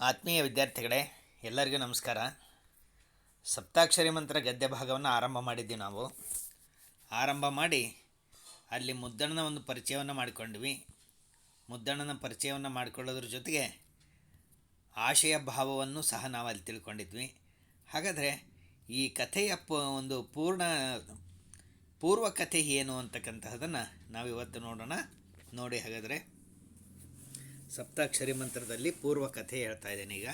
ಆತ್ಮೀಯ ವಿದ್ಯಾರ್ಥಿಗಳೇ, ಎಲ್ಲರಿಗೂ ನಮಸ್ಕಾರ. ಸಪ್ತಾಕ್ಷರಿ ಮಂತ್ರ ಗದ್ಯ ಭಾಗವನ್ನು ಆರಂಭ ಮಾಡಿದ್ದೀವಿ ನಾವು. ಆರಂಭ ಮಾಡಿ ಅಲ್ಲಿ ಮುದ್ದಣ್ಣನ ಒಂದು ಪರಿಚಯವನ್ನು ಮಾಡಿಕೊಂಡ್ವಿ. ಮುದ್ದಣ್ಣನ ಪರಿಚಯವನ್ನು ಮಾಡಿಕೊಳ್ಳೋದ್ರ ಜೊತೆಗೆ ಆಶಯ ಭಾವವನ್ನು ಸಹ ನಾವು ಅಲ್ಲಿ ತಿಳ್ಕೊಂಡಿದ್ವಿ. ಹಾಗಾದರೆ ಈ ಕಥೆಯ ಒಂದು ಪೂರ್ಣ ಪೂರ್ವ ಕಥೆ ಏನು ಅಂತಕ್ಕಂತಹದನ್ನು ನಾವು ಇವತ್ತು ನೋಡೋಣ. ನೋಡಿ ಹಾಗಾದರೆ ಸಪ್ತಾಕ್ಷರಿ ಮಂತ್ರದಲ್ಲಿ ಪೂರ್ವ ಕಥೆ ಹೇಳ್ತಾ ಇದ್ದೇನೆ ಈಗ.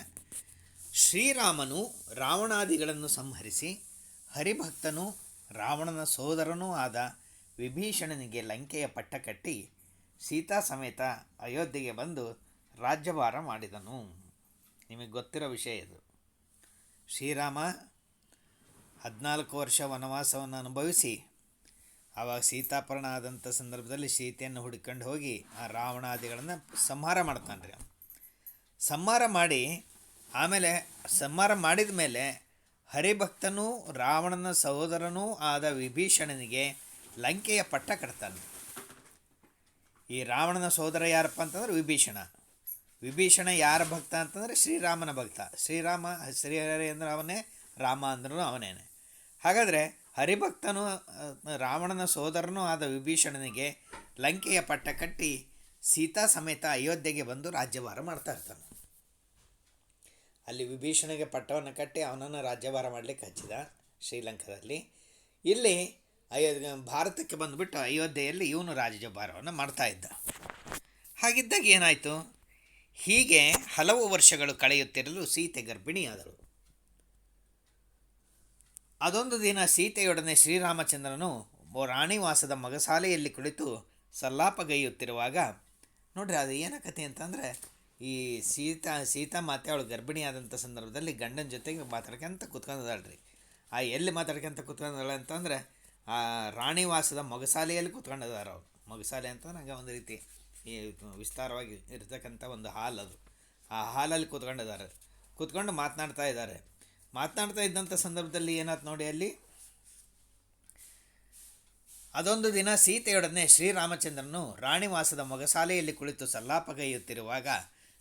ಶ್ರೀರಾಮನು ರಾವಣಾದಿಗಳನ್ನು ಸಂಹರಿಸಿ, ಹರಿಭಕ್ತನು ರಾವಣನ ಸೋದರನೂ ಆದ ವಿಭೀಷಣನಿಗೆ ಲಂಕೆಯ ಪಟ್ಟ ಕಟ್ಟಿ ಸೀತಾ ಸಮೇತ ಅಯೋಧ್ಯೆಗೆ ಬಂದು ರಾಜ್ಯಭಾರ ಮಾಡಿದನು. ನಿಮಗೆ ಗೊತ್ತಿರೋ ವಿಷಯ ಇದು. ಶ್ರೀರಾಮ ಹದಿನಾಲ್ಕು ವರ್ಷ ವನವಾಸವನ್ನು ಅನುಭವಿಸಿ ಆವಾಗ ಸೀತಾಪರಣ ಆದಂಥ ಸಂದರ್ಭದಲ್ಲಿ ಸೀತೆಯನ್ನು ಹುಡ್ಕೊಂಡು ಹೋಗಿ ಆ ರಾವಣಾದಿಗಳನ್ನು ಸಂಹಾರ ಮಾಡ್ತಾನೆ ರೀ ಸಂಹಾರ ಮಾಡಿ, ಆಮೇಲೆ ಸಂಹಾರ ಮಾಡಿದ ಮೇಲೆ ಹರಿಭಕ್ತನೂ ರಾವಣನ ಸಹೋದರನೂ ಆದ ವಿಭೀಷಣನಿಗೆ ಲಂಕೆಯ ಪಟ್ಟ ಕಟ್ತಾನೆ ಈ ರಾವಣನ ಸಹೋದರ ಯಾರಪ್ಪ ಅಂತಂದ್ರೆ ವಿಭೀಷಣ. ವಿಭೀಷಣ ಯಾರ ಭಕ್ತ ಅಂತಂದರೆ ಶ್ರೀರಾಮನ ಭಕ್ತ. ಶ್ರೀರಾಮ, ಶ್ರೀಹರಿ ಅಂದ್ರೆ ಅವನೇ, ರಾಮ ಅಂದ್ರೂ ಅವನೇನೆ. ಹಾಗಾದರೆ ಹರಿಭಕ್ತನು ರಾವಣನ ಸೋದರನೂ ಆದ ವಿಭೀಷಣನಿಗೆ ಲಂಕೆಯ ಪಟ್ಟ ಕಟ್ಟಿ ಸೀತಾ ಸಮೇತ ಅಯೋಧ್ಯೆಗೆ ಬಂದು ರಾಜ್ಯಭಾರ ಮಾಡ್ತಾ ಇರ್ತಾನೆ. ಅಲ್ಲಿ ವಿಭೀಷಣಿಗೆ ಪಟ್ಟವನ್ನು ಕಟ್ಟಿ ಅವನನ್ನು ರಾಜ್ಯಭಾರ ಮಾಡಲಿಕ್ಕೆ ಹಚ್ಚಿದ ಶ್ರೀಲಂಕಾದಲ್ಲಿ. ಇಲ್ಲಿ ಅಯೋ ಭಾರತಕ್ಕೆ ಬಂದುಬಿಟ್ಟು ಅಯೋಧ್ಯೆಯಲ್ಲಿ ಇವನು ರಾಜ್ಯಭಾರವನ್ನು ಮಾಡ್ತಾ ಇದ್ದ. ಹಾಗಿದ್ದಾಗ ಏನಾಯಿತು? ಹೀಗೆ ಹಲವು ವರ್ಷಗಳು ಕಳೆಯುತ್ತಿರಲು ಸೀತೆ ಗರ್ಭಿಣಿಯಾದಳು. ಅದೊಂದು ದಿನ ಸೀತೆಯೊಡನೆ ಶ್ರೀರಾಮಚಂದ್ರನು ರಾಣಿವಾಸದ ಮಗಸಾಲೆಯಲ್ಲಿ ಕುಳಿತು ಸಲ್ಲಾಪಗೈಯುತ್ತಿರುವಾಗ, ನೋಡ್ರಿ ಅದು ಏನಕತೆ ಅಂತಂದರೆ, ಈ ಸೀತಾ ಸೀತಾ ಮಾತೆ ಅವಳು ಗರ್ಭಿಣಿಯಾದಂಥ ಸಂದರ್ಭದಲ್ಲಿ ಗಂಡನ ಜೊತೆಗೆ ಮಾತಾಡ್ಕೊಂತ ಕುತ್ಕೊಂಡಿದ್ದಾಳ್ರಿ. ಆ ಎಲ್ಲಿ ಮಾತಾಡ್ಕೊಂತ ಕುತ್ಕೊಂಡಿದ್ದಾಳೆ ಅಂತಂದರೆ, ಆ ರಾಣಿವಾಸದ ಮೊಗಸಾಲೆಯಲ್ಲಿ ಕುತ್ಕೊಂಡಿದ್ದಾರೆ ಅವರು ಮೊಗಸಾಲೆ ಅಂತಂದ್ರೆ ಹಂಗೆ ಒಂದು ರೀತಿ ಈ ವಿಸ್ತಾರವಾಗಿ ಇರ್ತಕ್ಕಂಥ ಒಂದು ಹಾಲ್ ಅದು ಆ ಹಾಲಲ್ಲಿ ಕೂತ್ಕೊಂಡಿದ್ದಾರೆ. ಕೂತ್ಕೊಂಡು ಮಾತನಾಡ್ತಾ ಇದ್ದಾರೆ. ಮಾತನಾಡ್ತಾ ಇದ್ದಂಥ ಸಂದರ್ಭದಲ್ಲಿ ಏನಾಯ್ತು ನೋಡಿ ಅಲ್ಲಿ? ಅದೊಂದು ದಿನ ಸೀತೆಯೊಡನೆ ಶ್ರೀರಾಮಚಂದ್ರನು ರಾಣಿವಾಸದ ಮೊಗಸಾಲೆಯಲ್ಲಿ ಕುಳಿತು ಸಲ್ಲಾಪಗೈಯುತ್ತಿರುವಾಗ,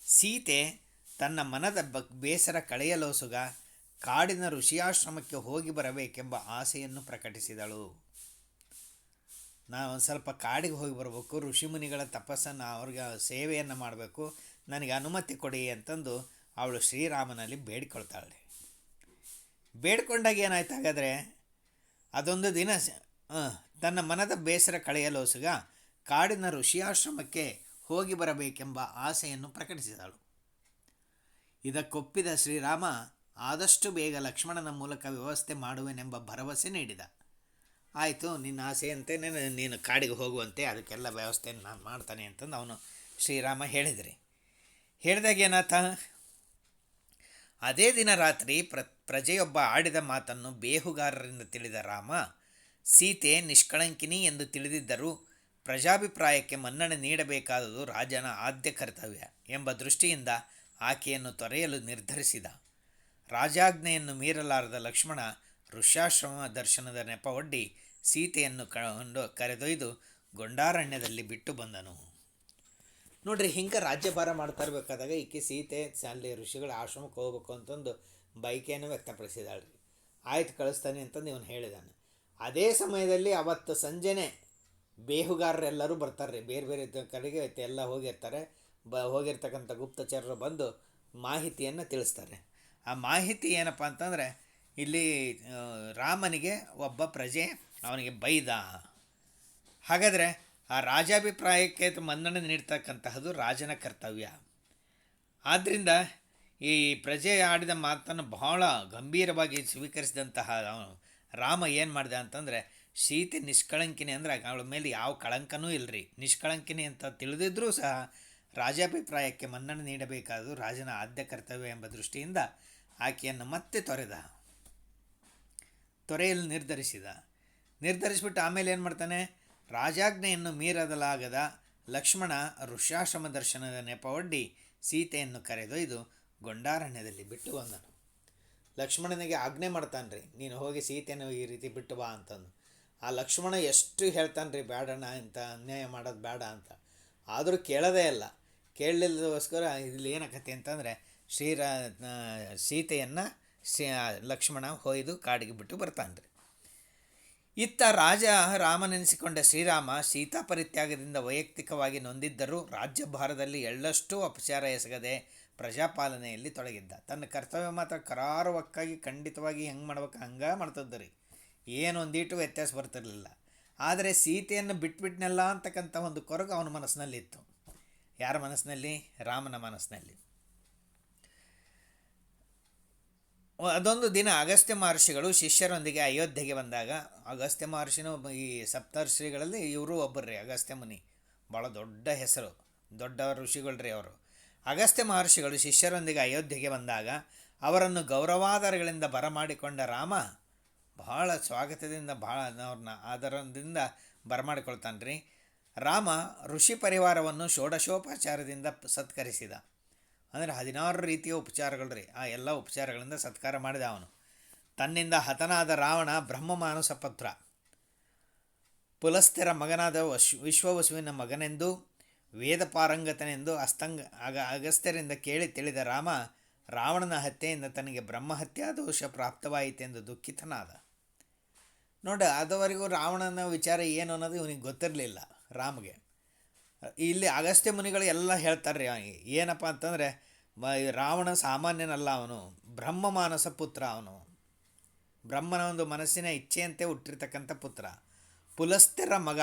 ಸೀತೆ ತನ್ನ ಮನದ ಬ ಬೇಸರ ಕಳೆಯಲೋಸುಗ ಕಾಡಿನ ಋಷಿಯಾಶ್ರಮಕ್ಕೆ ಹೋಗಿ ಬರಬೇಕೆಂಬ ಆಸೆಯನ್ನು ಪ್ರಕಟಿಸಿದಳು. ನಾನು ಒಂದು ಸ್ವಲ್ಪ ಕಾಡಿಗೆ ಹೋಗಿ ಬರಬೇಕು ಋಷಿಮುನಿಗಳ ತಪಸ್ಸನ್ನು ಅವ್ರಿಗೆ ಸೇವೆಯನ್ನು ಮಾಡಬೇಕು, ನನಗೆ ಅನುಮತಿ ಕೊಡಿ ಅಂತಂದು ಅವಳು ಶ್ರೀರಾಮನಲ್ಲಿ ಬೇಡಿಕೊಳ್ತಾಳೆ. ಬೇಡ್ಕೊಂಡಾಗ ಏನಾಯ್ತು ಹಾಗಾದರೆ? ಅದೊಂದು ದಿನ ತನ್ನ ಮನದ ಬೇಸರ ಕಳೆಯಲೋಸುಗ ಕಾಡಿನ ಋಷಿಯಾಶ್ರಮಕ್ಕೆ ಹೋಗಿ ಬರಬೇಕೆಂಬ ಆಸೆಯನ್ನು ಪ್ರಕಟಿಸಿದಳು. ಇದಕ್ಕೊಪ್ಪಿದ ಶ್ರೀರಾಮ ಆದಷ್ಟು ಬೇಗ ಲಕ್ಷ್ಮಣನ ಮೂಲಕ ವ್ಯವಸ್ಥೆ ಮಾಡುವೆನೆಂಬ ಭರವಸೆ ನೀಡಿದ. ಆಯಿತು, ನಿನ್ನ ಆಸೆಯಂತೆ ನೀನು- ನೀನು ಕಾಡಿಗೆ ಹೋಗುವಂತೆ ಅದಕ್ಕೆಲ್ಲ ವ್ಯವಸ್ಥೆಯನ್ನು ನಾನು ಮಾಡ್ತಾನೆ ಅಂತಂದು ಅವನು ಶ್ರೀರಾಮ ಹೇಳಿದ್ರಿ. ಹೇಳಿದಾಗ ಏನಾತ ಅದೇ ದಿನ ರಾತ್ರಿ ಪ್ರ, ಪ್ರಜೆಯೊಬ್ಬ ಆಡಿದ ಮಾತನ್ನು ಬೇಹುಗಾರರಿಂದ ತಿಳಿದ ರಾಮ, ಸೀತೆ ನಿಷ್ಕಳಂಕಿನಿ ಎಂದು ತಿಳಿದಿದ್ದರೂ ಪ್ರಜಾಭಿಪ್ರಾಯಕ್ಕೆ ಮನ್ನಣೆ ನೀಡಬೇಕಾದುದು ರಾಜನ ಆದ್ಯ ಕರ್ತವ್ಯ ಎಂಬ ದೃಷ್ಟಿಯಿಂದ ಆಕೆಯನ್ನು ತೊರೆಯಲು ನಿರ್ಧರಿಸಿದ. ರಾಜಾಜ್ಞೆಯನ್ನು ಮೀರಲಾರದ ಲಕ್ಷ್ಮಣ ಋಷ್ಯಾಶ್ರಮ ದರ್ಶನದ ನೆಪವೊಡ್ಡಿ ಸೀತೆಯನ್ನು ಕಂಡು ಕರೆದೊಯ್ದು ಗೊಂಡಾರಣ್ಯದಲ್ಲಿ ಬಿಟ್ಟು ಬಂದನು. ನೋಡ್ರಿ, ಹಿಂಗೆ ರಾಜ್ಯಭಾರ ಮಾಡ್ತಾ ಇರಬೇಕಾದಾಗ ಈಕೆ ಸೀತೆ, ಅಲ್ಲಿ ಋಷಿಗಳ ಆಶ್ರಮಕ್ಕೆ ಹೋಗ್ಬೇಕು ಅಂತಂದು ಬೈಕೆಯನ್ನು ವ್ಯಕ್ತಪಡಿಸಿದಾಳೆ ರೀ ಆಯ್ತು, ಕಳಿಸ್ತಾನೆ ಅಂತಂದು ಇವನು ಹೇಳಿದಾನೆ. ಅದೇ ಸಮಯದಲ್ಲಿ ಅವತ್ತು ಸಂಜೆನೆ ಬೇಹುಗಾರರೆಲ್ಲರೂ ಬರ್ತಾರೆ ರೀ ಬೇರೆ ಬೇರೆ ಕಡೆಗೆ ಎಲ್ಲ ಹೋಗಿರ್ತಾರೆ. ಬ, ಹೋಗಿರ್ತಕ್ಕಂಥ ಗುಪ್ತಚರರು ಬಂದು ಮಾಹಿತಿಯನ್ನು ತಿಳಿಸ್ತಾರೆ. ಆ ಮಾಹಿತಿ ಏನಪ್ಪ ಅಂತಂದರೆ, ಇಲ್ಲಿ ರಾಮನಿಗೆ ಒಬ್ಬ ಪ್ರಜೆ ಅವನಿಗೆ ಬೈದ. ಹಾಗಾದರೆ ಆ ರಾಜಾಭಿಪ್ರಾಯಕ್ಕೆ ಮನ್ನಣೆ ನೀಡ್ತಕ್ಕಂತಹದ್ದು ರಾಜನ ಕರ್ತವ್ಯ. ಆದ್ದರಿಂದ ಈ ಪ್ರಜೆ ಆಡಿದ ಮಾತನ್ನು ಬಹಳ ಗಂಭೀರವಾಗಿ ಸ್ವೀಕರಿಸಿದಂತಹ ರಾಮ ಏನು ಮಾಡಿದೆ ಅಂತಂದರೆ, ಸೀತೆ ನಿಷ್ಕಳಂಕಿನಿ ಅಂದರೆ ಅವಳ ಮೇಲೆ ಯಾವ ಕಳಂಕನೂ ಇಲ್ಲರಿ ನಿಷ್ಕಳಂಕಿನಿ ಅಂತ ತಿಳಿದಿದ್ರೂ ಸಹ ರಾಜಾಭಿಪ್ರಾಯಕ್ಕೆ ಮನ್ನಣೆ ನೀಡಬೇಕಾದ್ದು ರಾಜನ ಆದ್ಯ ಕರ್ತವ್ಯ ಎಂಬ ದೃಷ್ಟಿಯಿಂದ ಆಕೆಯನ್ನು ಮತ್ತೆ ತೊರೆದ. ತೊರೆಯಲು ನಿರ್ಧರಿಸಿದ. ನಿರ್ಧರಿಸಿಬಿಟ್ಟು ಆಮೇಲೆ ಏನು ಮಾಡ್ತಾನೆ ರಾಜಾಜ್ಞೆಯನ್ನು ಮೀರದಲಾಗದ ಲಕ್ಷ್ಮಣ ಋಷ್ಯಾಶ್ರಮ ದರ್ಶನದ ನೆಪವೊಡ್ಡಿ ಸೀತೆಯನ್ನು ಕರೆದೊಯ್ದು ಗೊಂಡಾರಣ್ಯದಲ್ಲಿ ಬಿಟ್ಟು ಬಂದನು. ಲಕ್ಷ್ಮಣನಿಗೆ ಆಜ್ಞೆ ಮಾಡ್ತಾನೆ ರೀ ನೀನು ಹೋಗಿ ಸೀತೆಯನ್ನು ಈ ರೀತಿ ಬಿಟ್ಟು ಬಾ ಅಂತಂದು. ಆ ಲಕ್ಷ್ಮಣ ಎಷ್ಟು ಹೇಳ್ತಾನೆ ರೀ ಬೇಡಣ್ಣ ಇಂಥ ಅನ್ಯಾಯ ಮಾಡೋದು ಬೇಡ ಅಂತ. ಆದರೂ ಕೇಳೋದೇ ಇಲ್ಲ. ಕೇಳಲಿಲ್ಲದೋಸ್ಕರ ಇಲ್ಲಿ ಏನಕತೆ ಅಂತಂದರೆ, ಶ್ರೀರಾ ಸೀತೆಯನ್ನು ಶ್ರೀ ಲಕ್ಷ್ಮಣ ಹೊಯ್ದು ಕಾಡಿಗೆ ಬಿಟ್ಟು ಬರ್ತಾನೆ ಇತ್ತ ರಾಜ ರಾಮನೆನಿಸಿಕೊಂಡ ಶ್ರೀರಾಮ ಸೀತಾ ಪರಿತ್ಯಾಗದಿಂದ ವೈಯಕ್ತಿಕವಾಗಿ ನೊಂದಿದ್ದರೂ ರಾಜ್ಯಭಾರದಲ್ಲಿ ಎಳ್ಳಷ್ಟು ಅಪಚಾರ ಎಸಗದೆ ಪ್ರಜಾಪಾಲನೆಯಲ್ಲಿ ತೊಡಗಿದ್ದ. ತನ್ನ ಕರ್ತವ್ಯ ಮಾತ್ರ ಕರಾರುವಕ್ಕಾಗಿ ಖಂಡಿತವಾಗಿ ಹೆಂಗೆ ಮಾಡ್ಬೇಕು ಹಂಗೆ ಮಾಡ್ತದ್ದರಿ. ಏನೊಂದೀಟು ವ್ಯತ್ಯಾಸ ಬರ್ತಿರಲಿಲ್ಲ. ಆದರೆ ಸೀತೆಯನ್ನು ಬಿಟ್ಬಿಟ್ನೆಲ್ಲ ಅಂತಕ್ಕಂಥ ಒಂದು ಕೊರಗು ಅವನ ಮನಸ್ಸಿನಲ್ಲಿತ್ತು. ಯಾರ ಮನಸ್ಸಿನಲ್ಲಿ? ರಾಮನ ಮನಸ್ಸಿನಲ್ಲಿ. ಅದೊಂದು ದಿನ ಅಗಸ್ತ್ಯ ಮಹರ್ಷಿಗಳು ಶಿಷ್ಯರೊಂದಿಗೆ ಅಯೋಧ್ಯೆಗೆ ಬಂದಾಗ, ಅಗಸ್ತ್ಯ ಮಹರ್ಷಿನ ಈ ಸಪ್ತರ್ಷಿಗಳಲ್ಲಿ ಇವರು ಒಬ್ಬರ್ರಿ, ಅಗಸ್ತ್ಯ ಮುನಿ. ಭಾಳ ದೊಡ್ಡ ಹೆಸರು ದೊಡ್ಡ ಋಷಿಗಳ್ರಿ ಅವರು. ಅಗಸ್ತ್ಯ ಮಹರ್ಷಿಗಳು ಶಿಷ್ಯರೊಂದಿಗೆ ಅಯೋಧ್ಯೆಗೆ ಬಂದಾಗ, ಅವರನ್ನು ಗೌರವಾಧಾರಗಳಿಂದ ಬರಮಾಡಿಕೊಂಡ ರಾಮ ಬಹಳ ಸ್ವಾಗತದಿಂದ ಭಾಳ ಅವ್ರನ್ನ ಆದರದಿಂದ ಬರಮಾಡಿಕೊಳ್ತಾನೆ ರೀ ರಾಮ ಋಷಿ ಪರಿವಾರವನ್ನು ಷೋಡಶೋಪಚಾರದಿಂದ ಸತ್ಕರಿಸಿದ. ಅಂದರೆ ಹದಿನಾರು ರೀತಿಯ ಉಪಚಾರಗಳು ರೀ. ಆ ಎಲ್ಲ ಉಪಚಾರಗಳಿಂದ ಸತ್ಕಾರ ಮಾಡಿದ ಅವನು. ತನ್ನಿಂದ ಹತನಾದ ರಾವಣ ಬ್ರಹ್ಮ ಮಾನಸ ಪುತ್ರ ಪುಲಸ್ಥಿರ ಮಗನಾದ ವಶ್, ವಿಶ್ವವಸುವಿನ ಮಗನೆಂದು ವೇದ ಪಾರಂಗತನೆಂದು ಅಸ್ತಂಗ, ಅಗ, ಅಗಸ್ತ್ಯರಿಂದ ಕೇಳಿ ತಿಳಿದ ರಾಮ, ರಾವಣನ ಹತ್ಯೆಯಿಂದ ತನಗೆ ಬ್ರಹ್ಮಹತ್ಯಾ ದೋಷ ಪ್ರಾಪ್ತವಾಯಿತೆಂದು ದುಃಖಿತನಾದ. ನೋಡಿ, ಅದುವರೆಗೂ ರಾವಣನ ವಿಚಾರ ಏನು ಅನ್ನೋದು ಇವನಿಗೆ ಗೊತ್ತಿರಲಿಲ್ಲ ರಾಮಗೆ. ಇಲ್ಲಿ ಅಗಸ್ತ್ಯ ಮುನಿಗಳು ಎಲ್ಲ ಹೇಳ್ತಾರೆ ಏನಪ್ಪ ಅಂತಂದರೆ, ಮ ರಾವಣ ಸಾಮಾನ್ಯನಲ್ಲ ಅವನು, ಬ್ರಹ್ಮ ಮಾನಸ ಪುತ್ರ ಅವನು. ಬ್ರಹ್ಮನ ಒಂದು ಮನಸ್ಸಿನ ಇಚ್ಛೆಯಂತೆ ಹುಟ್ಟಿರ್ತಕ್ಕಂಥ ಪುತ್ರ. ಪುಲಸ್ತ್ಯರ ಮಗ.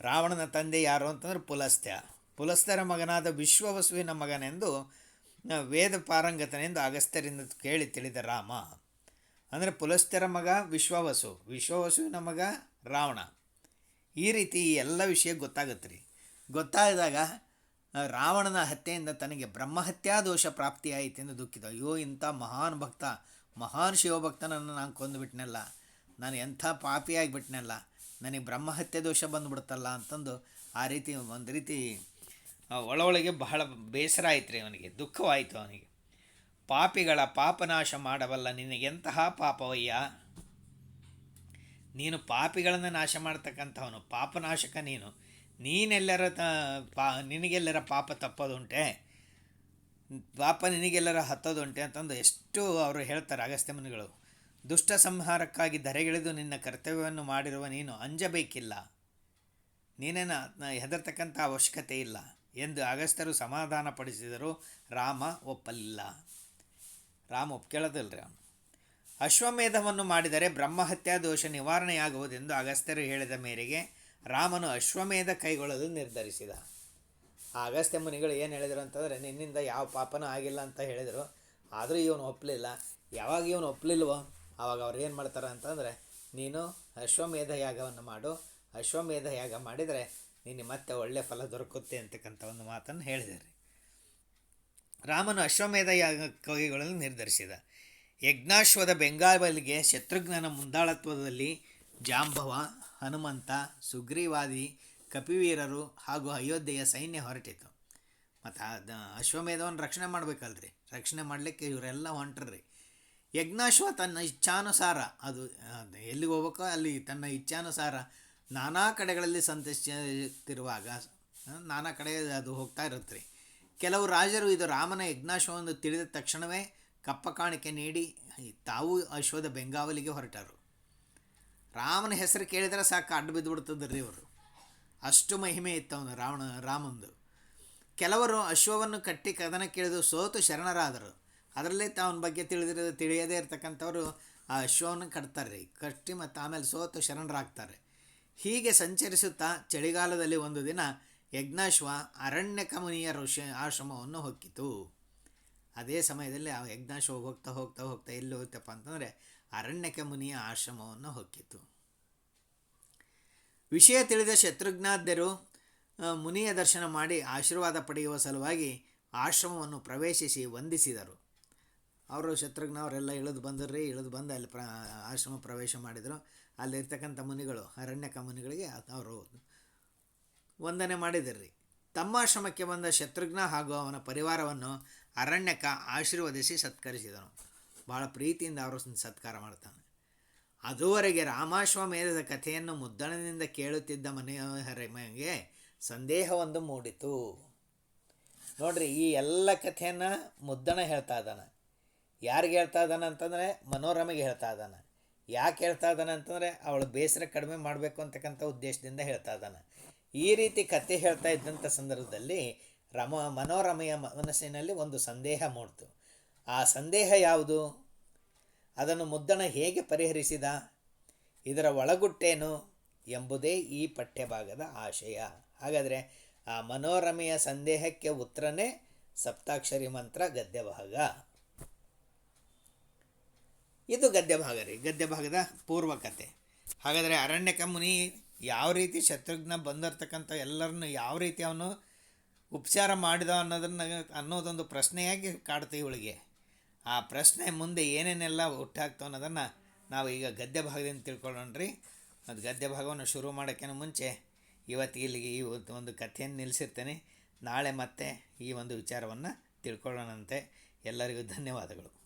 ರಾವಣನ ತಂದೆ ಯಾರು ಅಂತಂದ್ರೆ ಪುಲಸ್ತ್ಯ ಪುಲಸ್ತ್ಯರ ಮಗನಾದ ವಿಶ್ವವಸುವಿನ ಮಗನೆಂದು ವೇದ ಪಾರಂಗತನೆಂದು ಅಗಸ್ತ್ಯರಿಂದ ಕೇಳಿ ತಿಳಿದ ರಾಮ. ಅಂದರೆ ಪುಲಸ್ತ್ಯರ ಮಗ ವಿಶ್ವವಸು, ವಿಶ್ವವಸುವಿನ ಮಗ ರಾವಣ. ಈ ರೀತಿ ಎಲ್ಲ ವಿಷಯ ಗೊತ್ತಾಗುತ್ತೆ ರೀ ಗೊತ್ತಾದಾಗ ರಾವಣನ ಹತ್ಯೆಯಿಂದ ತನಗೆ ಬ್ರಹ್ಮಹತ್ಯಾ ದೋಷ ಪ್ರಾಪ್ತಿಯಾಯಿತೆಂದು ದುಃಖಿತ. ಅಯ್ಯೋ, ಇಂಥ ಮಹಾನ್ ಭಕ್ತ, ಮಹಾನ್ ಶಿವಭಕ್ತನನ್ನು ನಾನು ಕೊಂದುಬಿಟ್ನಲ್ಲ ನಾನು ಎಂಥ ಪಾಪಿಯಾಗಿಬಿಟ್ನಲ್ಲ? ನನಗೆ ಬ್ರಹ್ಮಹತ್ಯೆ ದೋಷ ಬಂದುಬಿಡ್ತಲ್ಲ ಅಂತಂದು ಆ ರೀತಿ, ಒಂದು ರೀತಿ ಒಳ ಒಳಗೆ ಬಹಳ ಬೇಸರ ಆಯ್ತು ರೀ ಅವನಿಗೆ. ದುಃಖವಾಯಿತು ಅವನಿಗೆ. ಪಾಪಿಗಳ ಪಾಪನಾಶ ಮಾಡಬಲ್ಲ ನಿನಗೆಂತಹ ಪಾಪವಯ್ಯ? ನೀನು ಪಾಪಿಗಳನ್ನು ನಾಶ ಮಾಡ್ತಕ್ಕಂಥವನು, ಪಾಪನಾಶಕ ನೀನು. ನೀನೆಲ್ಲರ ತ, ಪಾ, ನಿನಗೆಲ್ಲರ ಪಾಪ ತಪ್ಪೋದುಂಟೆ? ಪಾಪ ನಿನಗೆಲ್ಲರ ಹತ್ತೋದುಂಟೆ ಅಂತಂದು ಎಷ್ಟು ಅವರು ಹೇಳ್ತಾರೆ ಅಗಸ್ತ್ಯ ಮುನಿಗಳು. ದುಷ್ಟ ಸಂಹಾರಕ್ಕಾಗಿ ಧರೆಗಿಳಿದು ನಿನ್ನ ಕರ್ತವ್ಯವನ್ನು ಮಾಡಿರುವ ನೀನು ಅಂಜಬೇಕಿಲ್ಲ. ನೀನೇನ ಹೆದರ್ತಕ್ಕಂಥ ಅವಶ್ಯಕತೆ ಇಲ್ಲ. ಎಂದು ಅಗಸ್ತ್ಯರು ಸಮಾಧಾನಪಡಿಸಿದರು. ರಾಮ ಒಪ್ಪಲಿಲ್ಲ. ರಾಮ ಒಪ್ಕೊಳ್ಳೋದಿಲ್ಲ ಅವನು. ಅಶ್ವಮೇಧವನ್ನು ಮಾಡಿದರೆ ಬ್ರಹ್ಮಹತ್ಯಾ ದೋಷ ನಿವಾರಣೆಯಾಗುವುದೆಂದು ಅಗಸ್ತ್ಯರು ಹೇಳಿದ ಮೇರೆಗೆ ರಾಮನು ಅಶ್ವಮೇಧ ಕೈಗೊಳ್ಳಲು ನಿರ್ಧರಿಸಿದ. ಆ ಅಗಸ್ತ್ಯ ಮುನಿಗಳು ಏನು ಹೇಳಿದರು ಅಂತಂದರೆ, ನಿನ್ನಿಂದ ಯಾವ ಪಾಪನೂ ಆಗಿಲ್ಲ ಅಂತ ಹೇಳಿದರು. ಆದರೂ ಇವನು ಒಪ್ಪಲಿಲ್ಲ ಯಾವಾಗ ಇವನು ಒಪ್ಪಲಿಲ್ವೋ ಆವಾಗ ಅವ್ರು ಏನು ಮಾಡ್ತಾರೆ ಅಂತಂದರೆ, ನೀನು ಅಶ್ವಮೇಧ ಯಾಗವನ್ನು ಮಾಡು. ಅಶ್ವಮೇಧ ಯಾಗ ಮಾಡಿದರೆ ನೀನು ಮತ್ತೆ ಒಳ್ಳೆಯ ಫಲ ದೊರಕುತ್ತೆ ಅಂತಕ್ಕಂಥ ಒಂದು ಮಾತನ್ನು ಹೇಳಿದರು ರಾಮನು ಅಶ್ವಮೇಧ ಯಾಗ ಕೈಗೊಳ್ಳಲು ನಿರ್ಧರಿಸಿದ. ಯಜ್ಞಾಶ್ವದ ಬೆಂಗಾವಲಿಗೆ ಶತ್ರುಘ್ನನ ಮುಂದಾಳತ್ವದಲ್ಲಿ ಜಾಂಬವ ಹನುಮಂತ, ಸುಗ್ರೀವಾದಿ, ಕಪಿವೀರರು ಹಾಗೂ ಅಯೋಧ್ಯೆಯ ಸೈನ್ಯ ಹೊರಟಿತು. ಮತ್ತು ಅದು ಅಶ್ವಮೇಧವನ್ನು ರಕ್ಷಣೆ ಮಾಡಬೇಕಲ್ರಿ. ರಕ್ಷಣೆ ಮಾಡಲಿಕ್ಕೆ ಇವರೆಲ್ಲ ಹೊಂಟ್ರಿ ಯಜ್ಞಾಶ್ವ ತನ್ನ ಇಚ್ಛಾನುಸಾರ, ಅದು ಎಲ್ಲಿಗೆ ಹೋಗ್ಬೇಕೋ ಅಲ್ಲಿ ತನ್ನ ಇಚ್ಛಾನುಸಾರ ನಾನಾ ಕಡೆಗಳಲ್ಲಿ ಸಂತೈಸುತ್ತಿರುವಾಗ ನಾನಾ ಕಡೆ ಅದು ಹೋಗ್ತಾ ಇರುತ್ತೆ ಕೆಲವು ರಾಜರು ಇದು ರಾಮನ ಯಜ್ಞಾಶ್ವವನ್ನು ತಿಳಿದ ತಕ್ಷಣವೇ ಕಪ್ಪ ಕಾಣಿಕೆ ನೀಡಿ, ತಾವು ಅಶ್ವದ ಬೆಂಗಾವಲಿಗೆ ಹೊರಟರು. ರಾಮನ ಹೆಸರು ಕೇಳಿದರೆ ಸಾಕು, ಅಡ್ಡ ಬಿದ್ದು ರೀ ಇವರು. ಅಷ್ಟು ಮಹಿಮೆ ಇತ್ತು ಅವನು, ರಾವಣ, ರಾಮಂದು. ಕೆಲವರು ಅಶ್ವವನ್ನು ಕಟ್ಟಿ ಕದನ ಕೇಳಿದು ಸೋತು ಶರಣರಾದರು. ಅದರಲ್ಲೇ ತಾವನ ಬಗ್ಗೆ ತಿಳಿದಿರೋದು ತಿಳಿಯದೇ ಇರತಕ್ಕಂಥವರು ಆ ಅಶ್ವವನ್ನು ಕಟ್ತಾರೆ ರೀ ಕಟ್ಟಿ ಮತ್ತು ಆಮೇಲೆ ಸೋತು ಶರಣರಾಗ್ತಾರೆ. ಹೀಗೆ ಸಂಚರಿಸುತ್ತಾ ಚಳಿಗಾಲದಲ್ಲಿ ಒಂದು ದಿನ ಯಜ್ಞಾಶ್ವ ಅರಣ್ಯಕ ಮುನಿಯ ಋಷಿ ಆಶ್ರಮವನ್ನು ಹೊಕ್ಕಿತು. ಅದೇ ಸಮಯದಲ್ಲಿ ಆ ಯಜ್ಞಾಶ್ವ ಹೋಗ್ತಾ ಹೋಗ್ತಾ ಹೋಗ್ತಾ ಎಲ್ಲಿ ಹೋಗ್ತಪ್ಪ ಅಂತಂದರೆ ಅರಣ್ಯಕ ಮುನಿಯ ಆಶ್ರಮವನ್ನು ಹೊಕ್ಕಿತು. ವಿಷಯ ತಿಳಿದ ಶತ್ರುಘ್ನಾದ್ಯರು ಮುನಿಯ ದರ್ಶನ ಮಾಡಿ ಆಶೀರ್ವಾದ ಪಡೆಯುವ ಸಲುವಾಗಿ ಆಶ್ರಮವನ್ನು ಪ್ರವೇಶಿಸಿ ವಂದಿಸಿದರು. ಅವರು ಶತ್ರುಘ್ನ ಅವರೆಲ್ಲ ಇಳಿದು ಬಂದರ್ರಿ ಇಳಿದು ಬಂದು ಅಲ್ಲಿ ಪ್ರ, ಆಶ್ರಮ ಪ್ರವೇಶ ಮಾಡಿದರು. ಅಲ್ಲಿರ್ತಕ್ಕಂಥ ಮುನಿಗಳು ಅರಣ್ಯಕ ಮುನಿಗಳಿಗೆ ಅವರು ವಂದನೆ ಮಾಡಿದರ್ರಿ ತಮ್ಮ ಆಶ್ರಮಕ್ಕೆ ಬಂದ ಶತ್ರುಘ್ನ ಹಾಗೂ ಅವನ ಪರಿವಾರವನ್ನು ಅರಣ್ಯಕ ಆಶೀರ್ವದಿಸಿ ಸತ್ಕರಿಸಿದನು ಭಾಳ ಪ್ರೀತಿಯಿಂದ ಅವರು ಸತ್ಕಾರ ಮಾಡ್ತಾನೆ. ಅದುವರೆಗೆ ರಾಮಾಶ್ವಮೇಧದ ಕಥೆಯನ್ನು ಮುದ್ದಣದಿಂದ ಕೇಳುತ್ತಿದ್ದ ಮನೆಯವರಿಗೆ ಸಂದೇಹವೊಂದು ಮೂಡಿತು. ನೋಡ್ರಿ, ಈ ಎಲ್ಲ ಕಥೆಯನ್ನು ಮುದ್ದಣ ಹೇಳ್ತಾ ಇದ್ದಾನೆ. ಯಾರಿಗೆ ಹೇಳ್ತಾ ಇದ್ದಾನೆ ಅಂತಂದರೆ ಮನೋರಮೆಗೆ ಹೇಳ್ತಾ ಇದ್ದಾನೆ. ಯಾಕೆ ಹೇಳ್ತಾ ಇದ್ದಾನೆ ಅಂತಂದರೆ ಅವಳು ಬೇಸರ ಕಡಿಮೆ ಮಾಡಬೇಕು ಅಂತಕ್ಕಂಥ ಉದ್ದೇಶದಿಂದ ಹೇಳ್ತಾ ಇದ್ದಾನೆ. ಈ ರೀತಿ ಕಥೆ ಹೇಳ್ತಾ ಇದ್ದಂಥ ಸಂದರ್ಭದಲ್ಲಿ ರಮ ಮನೋರಮೆಯ ಮನಸ್ಸಿನಲ್ಲಿ ಒಂದು ಸಂದೇಹ ಮೂಡ್ತು. ಆ ಸಂದೇಹ ಯಾವುದು? ಅದನ್ನು ಮುದ್ದಣ ಹೇಗೆ ಪರಿಹರಿಸಿದ? ಇದರ ಒಳಗುಟ್ಟೇನು ಎಂಬುದೇ ಈ ಪಠ್ಯಭಾಗದ ಆಶಯ. ಹಾಗಾದರೆ ಆ ಮನೋರಮೆಯ ಸಂದೇಹಕ್ಕೆ ಉತ್ತರನೇ ಸಪ್ತಾಕ್ಷರಿ ಮಂತ್ರ ಗದ್ಯಭಾಗ. ಇದು ಗದ್ಯಭಾಗ ರೀ. ಗದ್ಯಭಾಗದ ಪೂರ್ವಕತೆ. ಹಾಗಾದರೆ ಅರಣ್ಯಕ ಮುನಿ ಯಾವ ರೀತಿ ಶತ್ರುಘ್ನ ಬಂದಿರ್ತಕ್ಕಂಥ ಎಲ್ಲರನ್ನು ಯಾವ ರೀತಿ ಅವನು ಉಪಚಾರ ಮಾಡಿದ ಅನ್ನೋದನ್ನು ಅನ್ನೋದೊಂದು ಪ್ರಶ್ನೆಯಾಗಿ ಕಾಡ್ತೀವಿ ಇವಳಿಗೆ. ಆ ಪ್ರಶ್ನೆ ಮುಂದೆ ಏನೇನೆಲ್ಲ ಹುಟ್ಟಾಗ್ತವೆ ಅನ್ನೋದನ್ನು ನಾವು ಈಗ ಗದ್ಯ ಭಾಗದಿಂದ ತಿಳ್ಕೊಳ್ಳೋಣ ರೀ ಅದು ಗದ್ಯ ಭಾಗವನ್ನು ಶುರು ಮಾಡೋಕ್ಕಿಂತ ಮುಂಚೆ ಇವತ್ತು ಇಲ್ಲಿಗೆ ಈ ಒಂದು- ಕಥೆಯನ್ನು ನಿಲ್ಲಿಸಿರ್ತೇನೆ. ನಾಳೆ ಮತ್ತೆ ಈ ಒಂದು ವಿಚಾರವನ್ನು ತಿಳ್ಕೊಳ್ಳೋಣಂತೆ. ಎಲ್ಲರಿಗೂ ಧನ್ಯವಾದಗಳು.